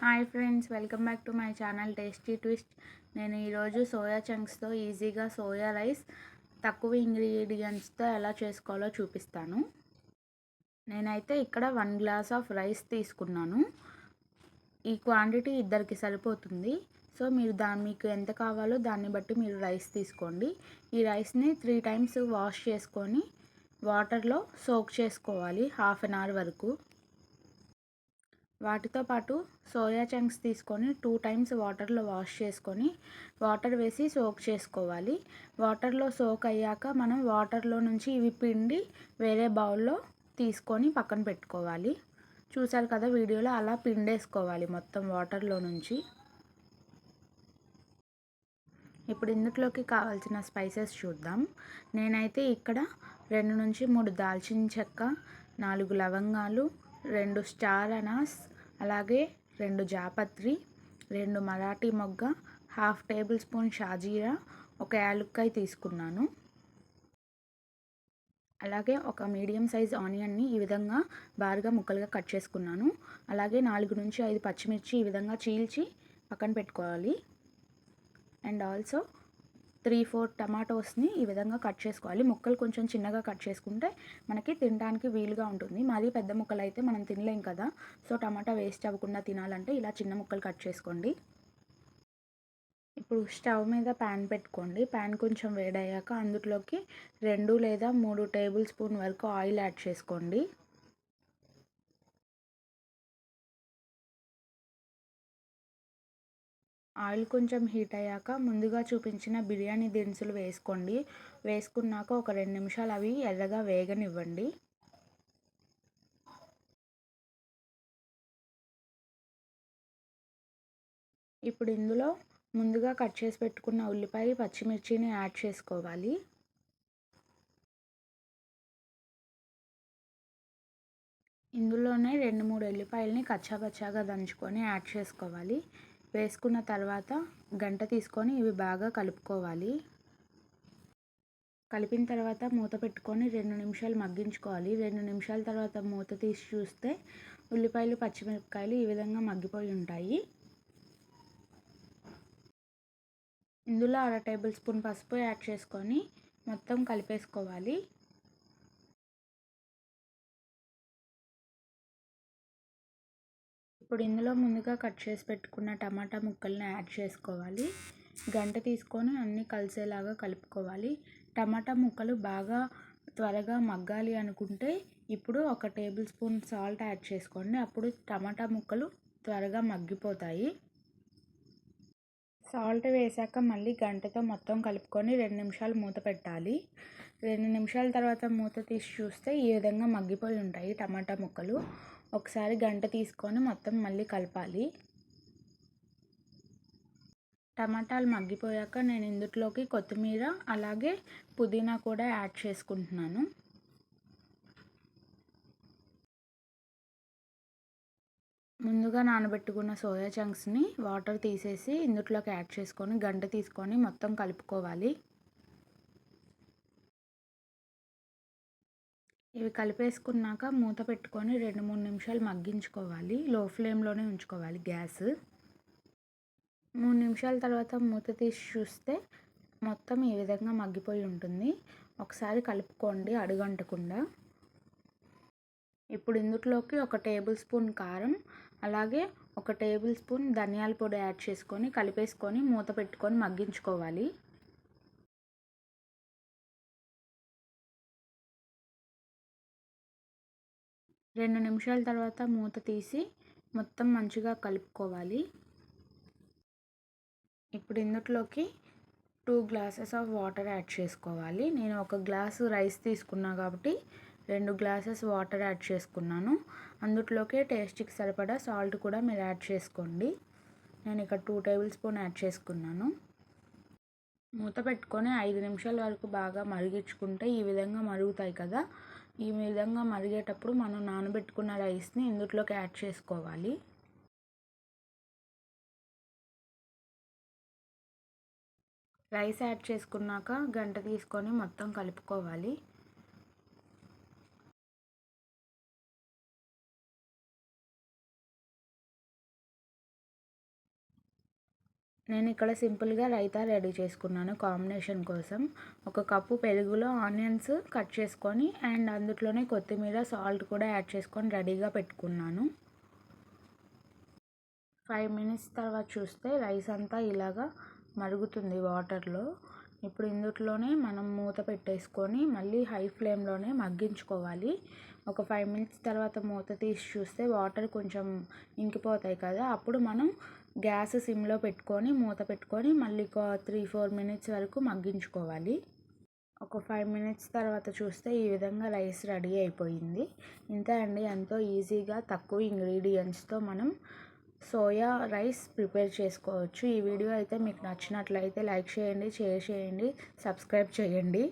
Hi friends welcome back to my channel tasty twist. నేను ఈరోజు soya చంక్స్తో ఈజీగా soya rice తక్కువ ఇంగ్రీడియంట్స్తో ఎలా చేసుకోవాలో చూపిస్తాను. నేనైతే ఇక్కడ వన్ గ్లాస్ ఆఫ్ రైస్ తీసుకున్నాను. ఈ క్వాంటిటీ ఇద్దరికి సరిపోతుంది. సో మీరు దాని మీకు ఎంత కావాలో దాన్ని బట్టి మీరు రైస్ తీసుకోండి. ఈ రైస్ని త్రీ టైమ్స్ వాష్ చేసుకొని వాటర్లో సోక్ చేసుకోవాలి హాఫ్ అన్ అవర్ వరకు. వాటితో పాటు సోయా చంక్స్ తీసుకొని టూ టైమ్స్ వాటర్లో వాష్ చేసుకొని వాటర్ వేసి సోక్ చేసుకోవాలి. వాటర్లో సోక్ అయ్యాక మనం వాటర్లో నుంచి ఇవి పిండి వేరే బౌల్లో తీసుకొని పక్కన పెట్టుకోవాలి. చూసారు కదా వీడియోలో అలా పిండేసుకోవాలి మొత్తం వాటర్లో నుంచి. ఇప్పుడు ఇందులోకి కావాల్సిన స్పైసెస్ చూద్దాం. నేనైతే ఇక్కడ రెండు నుంచి మూడు దాల్చిన చెక్క నాలుగు లవంగాలు రెండు స్టార్ అనాస్ అలాగే రెండు జాపత్రి రెండు మరాఠీ మొగ్గ హాఫ్ టేబుల్ స్పూన్ షాజీరా ఒక యాలుక్కాయ తీసుకున్నాను. అలాగే ఒక మీడియం సైజ్ ఆనియన్ని ఈ విధంగా బారుగా ముక్కలుగా కట్ చేసుకున్నాను. అలాగే నాలుగు నుంచి ఐదు పచ్చిమిర్చి ఈ విధంగా చీల్చి పక్కన పెట్టుకోవాలి. అండ్ ఆల్సో త్రీ ఫోర్ టమాటోస్ని ఈ విధంగా కట్ చేసుకోవాలి. ముక్కలు కొంచెం చిన్నగా కట్ చేసుకుంటే మనకి తినడానికి వీలుగా ఉంటుంది. మరీ పెద్ద ముక్కలు అయితే మనం తినలేం కదా. సో టమాటా వేస్ట్ అవ్వకుండా తినాలంటే ఇలా చిన్న ముక్కలు కట్ చేసుకోండి. ఇప్పుడు స్టవ్ మీద ప్యాన్ పెట్టుకోండి. ప్యాన్ కొంచెం వేడయ్యాక అందులోకి రెండు లేదా మూడు టేబుల్ స్పూన్ వరకు ఆయిల్ యాడ్ చేసుకోండి. ఆయిల్ కొంచెం హీట్ అయ్యాక ముందుగా చూపించిన బిర్యానీ దినుసులు వేసుకోండి. వేసుకున్నాక ఒక రెండు నిమిషాలు అవి ఎర్రగా వేగనివ్వండి. ఇప్పుడు ఇందులో ముందుగా కట్ చేసి పెట్టుకున్న ఉల్లిపాయ పచ్చిమిర్చిని యాడ్ చేసుకోవాలి. ఇందులోనే రెండు మూడు ఎల్లిపాయలని కచ్చాపచ్చాగా దంచుకొని యాడ్ చేసుకోవాలి. వేసుకున్న తర్వాత గంట తీసుకొని ఇవి బాగా కలుపుకోవాలి. కలిపిన తర్వాత మూత పెట్టుకొని రెండు నిమిషాలు మగ్గించుకోవాలి. రెండు నిమిషాల తర్వాత మూత తీసి చూస్తే ఉల్లిపాయలు పచ్చిమిరపకాయలు ఈ విధంగా మగ్గిపోయి ఉంటాయి. ఇందులో అర టేబుల్ స్పూన్ పసుపు యాడ్ చేసుకొని మొత్తం కలిపేసుకోవాలి. ఇప్పుడు ఇందులో ముందుగా కట్ చేసి పెట్టుకున్న టమాటా ముక్కల్ని యాడ్ చేసుకోవాలి. గంట తీసుకొని అన్నీ కలిసేలాగా కలుపుకోవాలి. టమాటా ముక్కలు బాగా త్వరగా మగ్గాలి అనుకుంటే ఇప్పుడు ఒక టేబుల్ స్పూన్ సాల్ట్ యాడ్ చేసుకోండి. అప్పుడు టమాటా ముక్కలు త్వరగా మగ్గిపోతాయి. సాల్ట్ వేసాక మళ్ళీ గంటతో మొత్తం కలుపుకొని రెండు నిమిషాలు మూత పెట్టాలి. రెండు నిమిషాల తర్వాత మూత తీసి చూస్తే ఈ విధంగా మగ్గిపోయి ఉంటాయి టమాటా ముక్కలు. ఒకసారి గంట తీసుకొని మొత్తం మళ్ళీ కలపాలి. టమాటాలు మగ్గిపోయాక నేను ఇందులోకి కొత్తిమీర అలాగే పుదీనా కూడా యాడ్ చేసుకుంటున్నాను. ముందుగా నానబెట్టుకున్న సోయా చంక్స్ని వాటర్ తీసేసి ఇందులోకి యాడ్ చేసుకొని గంట తీసుకొని మొత్తం కలుపుకోవాలి. ఇవి కలిపేసుకున్నాక మూత పెట్టుకొని రెండు మూడు నిమిషాలు మగ్గించుకోవాలి. లో ఫ్లేమ్లోనే ఉంచుకోవాలి గ్యాస్. మూడు నిమిషాల తర్వాత మూత తీసి చూస్తే మొత్తం ఈ విధంగా మగ్గిపోయి ఉంటుంది. ఒకసారి కలుపుకోండి అడుగంటకుండా. ఇప్పుడు ఇందులోకి ఒక టేబుల్ స్పూన్ కారం అలాగే ఒక టేబుల్ స్పూన్ ధనియాల పొడి యాడ్ చేసుకొని కలిపేసుకొని మూత పెట్టుకొని మగ్గించుకోవాలి. రెండు నిమిషాల తర్వాత మూత తీసి మొత్తం మంచిగా కలుపుకోవాలి. ఇప్పుడు ఇందులోకి two glasses of water add చేసుకోవాలి. నేను ఒక గ్లాసు రైస్ తీసుకున్నా కాబట్టి రెండు గ్లాసెస్ వాటర్ యాడ్ చేసుకున్నాను. అందుట్లోకే టేస్ట్కి సరిపడా సాల్ట్ కూడా మీరు యాడ్ చేసుకోండి. నేను ఇక్కడ టూ టేబుల్ స్పూన్ యాడ్ చేసుకున్నాను. మూత పెట్టుకొని ఐదు నిమిషాల వరకు బాగా మరిగించుకుంటే ఈ విధంగా మరుగుతాయి కదా. ఈ విధంగా మరిగేటప్పుడు మనం నానబెట్టుకున్న రైస్ని ఇందులోకి యాడ్ చేసుకోవాలి. రైస్ యాడ్ చేసుకున్నాక గంట తీసుకొని మొత్తం కలుపుకోవాలి. నేను ఇక్కడ సింపుల్గా రైతా రెడీ చేసుకున్నాను కాంబినేషన్ కోసం. ఒక కప్పు పెరుగులో ఆనియన్స్ కట్ చేసుకొని అండ్ అందులోనే కొత్తిమీర సాల్ట్ కూడా యాడ్ చేసుకొని రెడీగా పెట్టుకున్నాను. ఫైవ్ మినిట్స్ తర్వాత చూస్తే రైస్ అంతా ఇలాగా మరుగుతుంది వాటర్లో. ఇప్పుడు ఇందుట్లోనే మనం మూత పెట్టేసుకొని మళ్ళీ హై ఫ్లేమ్లోనే మగ్గించుకోవాలి. ఒక ఫైవ్ మినిట్స్ తర్వాత మూత తీసి చూస్తే వాటర్ కొంచెం ఇంకిపోతాయి కదా అప్పుడు మనం గ్యాస్ సిమ్లో పెట్టుకొని మూత పెట్టుకొని మళ్ళీ ఒక త్రీ ఫోర్ మినిట్స్ వరకు మగ్గించుకోవాలి. ఒక ఫైవ్ మినిట్స్ తర్వాత చూస్తే ఈ విధంగా రైస్ రెడీ అయిపోయింది. ఇంతే అండి. ఎంతో ఈజీగా తక్కువ ఇంగ్రీడియంట్స్తో మనం సోయా రైస్ ప్రిపేర్ చేసుకోవచ్చు. ఈ వీడియో అయితే మీకు నచ్చినట్లయితే లైక్ చేయండి షేర్ చేయండి సబ్స్క్రైబ్ చేయండి.